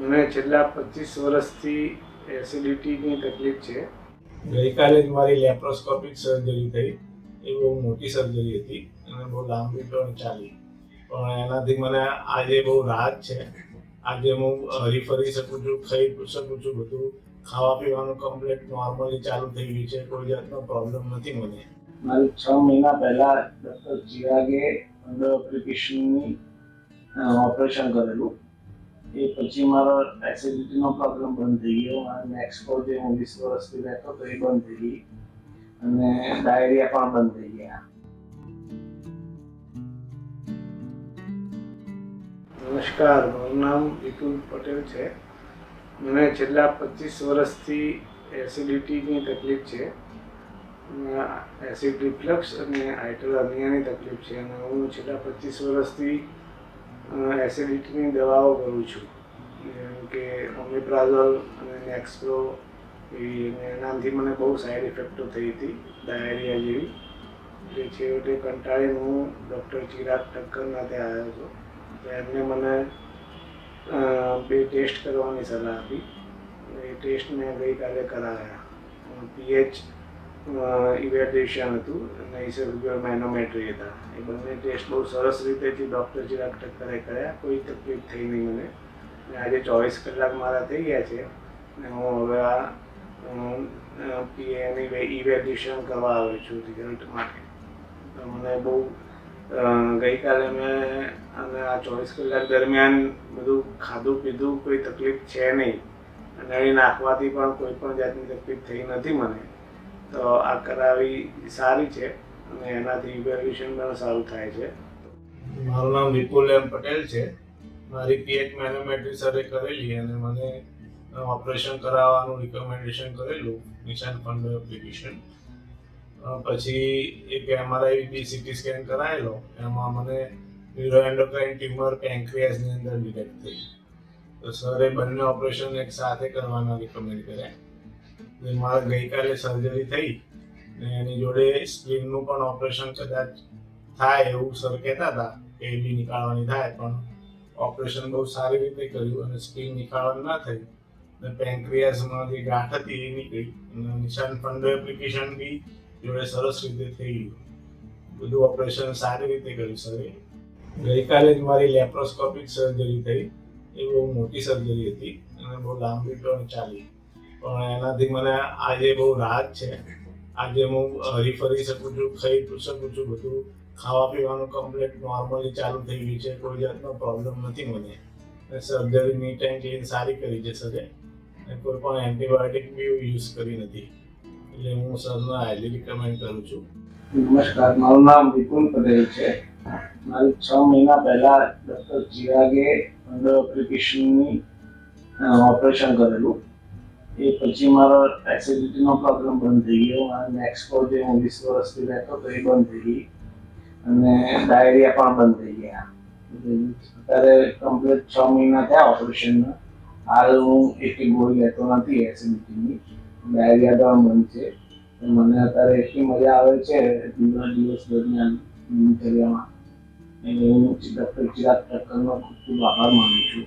મને છેલ્લા પચીસ વર્ષથી એસિડિટીની તકલીફ છે. ગઈકાલે જ મારી લેપ્રોસ્કોપિક સર્જરી થઈ. એ બહુ મોટી સર્જરી હતી અને બહુ લાંબી પણ ચાલી. પણ એનાથી મને આજે બહુ રાહત છે. આજે હું હરી ફરી શકું છું ખાઈ શકું છું બધું. ખાવા પીવાનું કમ્પ્લેટ નોર્મલી ચાલુ થઈ ગયું છે. કોઈ જાતનો પ્રોબ્લેમ નથી મને. મારું છ મહિના પહેલા ડૉક્ટર ચિરાગે અંડર એપ્લિકેશનની ઓપરેશન કરેલું. એ પછી મારો એસિડિટીનો પ્રોબ્લેમ બંધ થઈ ગયો. મારે નેક્સ્ટો જે હું વીસ વર્ષથી રહેતો તો એ બંધ થઈ ગઈ. અને ડાયરિયા પણ બંધ થઈ ગયા. નમસ્કાર, મારું નામ વિપુલ પટેલ છે. મને છેલ્લા પચીસ વર્ષથી એસિડિટીની તકલીફ છે. એસિડ રિફ્લક્સ અને હાઇડ્રોનિયાની તકલીફ છે. અને હું છેલ્લા પચીસ વર્ષથી એસિડિટીની દવાઓ કરું છું. જેમ કે ઓમિપ્રાઝોલ અને નેક્સપ્રો એવી એનાથી મને બહુ સાઈડ ઇફેક્ટો થઈ હતી, ડાયરિયા જેવી. એટલે છેવટે કંટાળીને હું ડૉક્ટર ચિરાગ ઠક્કરના ત્યાં આવ્યો હતો. એમને મને બે ટેસ્ટ કરવાની સલાહ આપી. એ ટેસ્ટ મેં ગઈકાલે કરાવ્યા પીએચ ઇવેલ્યુએશન હતું અને ઇસેલ્યુલર મેનોમેટ્રી હતા. એ બંને ટેસ્ટ બહુ સરસ રીતેથી ડૉક્ટર ચિરાગ ઠક્કરે કર્યા. કોઈ તકલીફ થઈ નહીં મને. અને આજે ચોવીસ કલાક મારા થઈ ગયા છે. અને હું હવે આ પીએની ઇવેલ્યુએશન કરવા આવ્યો છું રિઝલ્ટ માટે. તો મને બહુ ગઈકાલે મેં અને આ ચોવીસ કલાક દરમિયાન બધું ખાધું પીધું, કોઈ તકલીફ છે નહીં. નળી નાખવાથી પણ કોઈ પણ જાતની તકલીફ થઈ નથી મને. તો આ કરાવી સારી છે અને એનાથી ઇવેલ્યુશન પણ સારું થાય છે. મારું નામ વિપુલ એમ પટેલ છે. મારી પીએચ મેનોમેટ્રી સરે કરેલી અને મને ઓપરેશન કરાવવાનું રિકમેન્ડેશન કરેલું નિશાન ફંડ એપ્લિકેશન પછી એક એમઆરઆઈ બી સીટી સ્કેન કરાયેલો, એમાં મને ન્યુરોએન્ડોક્રાઇન ટ્યુમર પેન્ક્રિયાસની અંદર ડિટેક્ટ થઈ. તો સરે બંને ઓપરેશન એક સાથે કરવાના રિકમેન્ડ કર્યા. ને મારે ગઈકાલે સર્જરી થઈ ને એની જોડે સ્ક્રીનનું પણ ઓપરેશન કદાચ થાય એવું સર કહેતા હતા કે બી નીકાળવાની થાય, પણ ઓપરેશન બહુ સારી રીતે કર્યું અને સ્ક્રીન નીકાળવાની ના થઈ ને પેન્ક્રિયાસમાં જે ગાંઠ હતી એ નીકળી અને નિશાન ફંડો એપ્લિકેશન બી જોડે સરસ રીતે થઈ ગયું. બધું ઓપરેશન સારી રીતે કર્યું સરે ગઈકાલે જ મારી લેપ્રોસ્કોપિક સર્જરી થઈ, એ બહુ મોટી સર્જરી હતી અને બહુ લાંબી પણ ચાલી. પણ એનાથી મને આજે બહુ રાહત છે. આજે હું હરી ફરી શકું છું ખાઈ શકું છું બધું. ખાવા પીવાનું કમ્પ્લેટ નોર્મલી ચાલુ થઈ ગયું છે. કોઈ જાતનો પ્રોબ્લેમ નથી મને. સર્જરીની ટાઈમ ક્લીન સારી કરી છે સરે. અને કોઈ પણ એન્ટીબાયોટિક બી યુઝ કરી નથી. એટલે હું સરને હાઈલી રિકમેન્ડ કરું છું. નમસ્કાર, મારું નામ વિપુલ પટેલ છે. મારી છ મહિના પહેલા ડૉક્ટર ચિરાગે અંડર એપ્લિકેશનની ઓપરેશન કરેલું. એ પછી મારો એસિડિટીનો પ્રોબ્લેમ બંધ થઈ ગયો. મારે નેક્સ્ટો જે હું વીસ વર્ષથી રહેતો તો એ બંધ થઈ ગઈ. અને ડાયરિયા પણ બંધ થઈ ગયા. અત્યારે કમ્પ્લીટ છ મહિના થયા ઓપરેશનના હાલ હું એટલી ગોળી લેતો નથી એસિડિટીની ડાયરિયા પણ બંધ છે. મને અત્યારે એટલી મજા આવે છે દિવસ દિવસ દરમિયાન દિનચર્યામાં. એટલે હું ડૉક્ટર ચિરાગ ઠક્કરનો ખૂબ ખૂબ આભાર માનું છું.